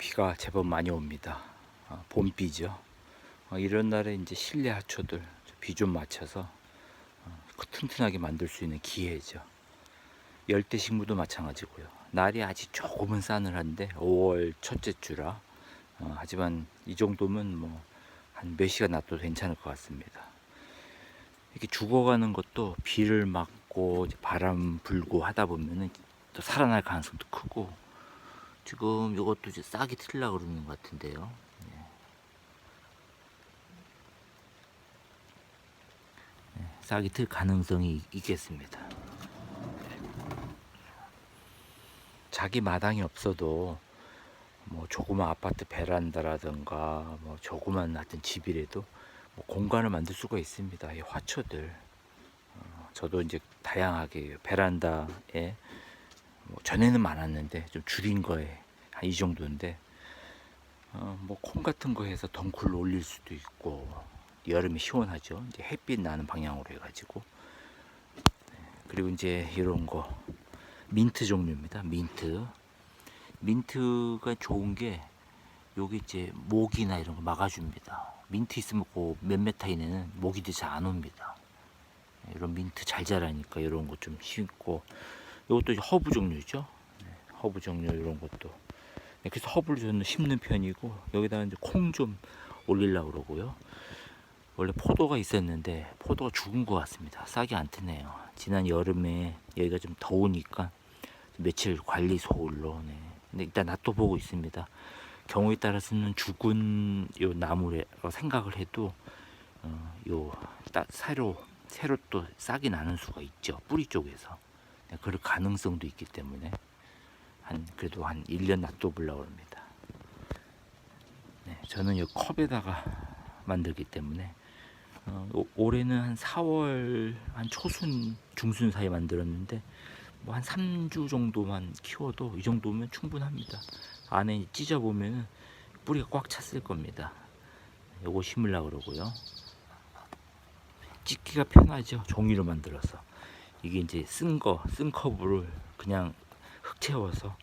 비가 제법 많이 옵니다. 어, 봄비죠. 어, 이런 날에 이제 실내 하초들 비 좀 맞춰서 어, 튼튼하게 만들 수 있는 기회죠. 열대 식물도 마찬가지고요. 날이 아직 조금은 싸늘한데 5월 첫째 주라. 어, 하지만 이 정도면 뭐 한 몇 시간 놔둬도 괜찮을 것 같습니다. 이렇게 죽어가는 것도 비를 맞고 바람 불고 하다 보면은 또 살아날 가능성도 크고 지금 이것도 이제 싹이 틀려 그러는 것 같은데요. 네. 네, 싹이 틀 가능성이 있- 있겠습니다. 자기 마당이 없어도 뭐 조그만 아파트 베란다라든가 뭐 조그만 하여튼 집이라도 뭐 공간을 만들 수가 있습니다. 이 화초들. 어, 저도 이제 다양하게 베란다에 뭐 전에는 많았는데 좀 줄인 거에 한 이 정도인데 어, 뭐콩 같은 거 해서 덩굴로 올릴 수도 있고 여름에 시원하죠. 이제 햇빛 나는 방향으로 해가지고 네, 그리고 이제 이런 거 민트 종류입니다. 민트 민트가 좋은 게 여기 이제 모기나 이런 거 막아줍니다. 민트 있으면 그 몇몇 타인에는 모기들이 잘 안 옵니다. 네, 이런 민트 잘 자라니까 이런 거 좀 심고 이것도 허브 종류죠. 네, 허브 종류 이런 것도. 네, 그래서 허브를 저는 심는 편이고 여기다가 이제 콩 좀 올리려고 그러고요. 원래 포도가 있었는데 포도가 죽은 것 같습니다. 싹이 안 트네요. 지난 여름에 여기가 좀 더우니까 며칠 관리 소홀로. 네. 근데 일단 놔둬보고 있습니다. 경우에 따라서는 죽은 요 나무라고 생각을 해도 어, 요 따, 새로 새로 또 싹이 나는 수가 있죠. 뿌리 쪽에서. 네, 그럴 가능성도 있기 때문에 한 그래도 한 1년 놔둬보려고 합니다. 네, 저는 이 컵에다가 만들기 때문에 어, 오- 올해는 한 4월 한 초순 중순 사이 만들었는데 뭐 한 3주 정도만 키워도 이 정도면 충분합니다. 안에 찢어 보면은 뿌리가 꽉 찼을 겁니다. 요거 심으려고 그러고요. 찢기가 편하죠. 종이로 만들어서. 이게 이제 쓴 거, 쓴 컵을 그냥 흙 채워서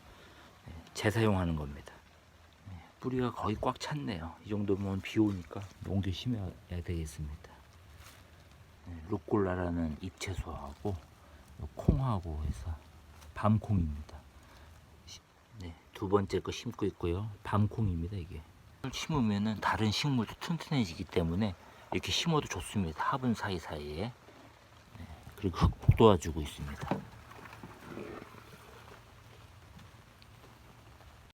네, 재사용하는 겁니다. 네, 뿌리가 거의 꽉 찼네요. 이 정도면 비 오니까 옮겨 심어야 되겠습니다. 네, 루꼴라라는 잎채소하고 요 콩하고 해서 밤콩입니다. 시- 네, 두 번째 거 심고 있고요. 밤콩입니다, 이게. 심으면은 다른 식물도 튼튼해지기 때문에 이렇게 심어도 좋습니다. 화분 사이사이에. 네, 그리고 흙 도와주고 있습니다.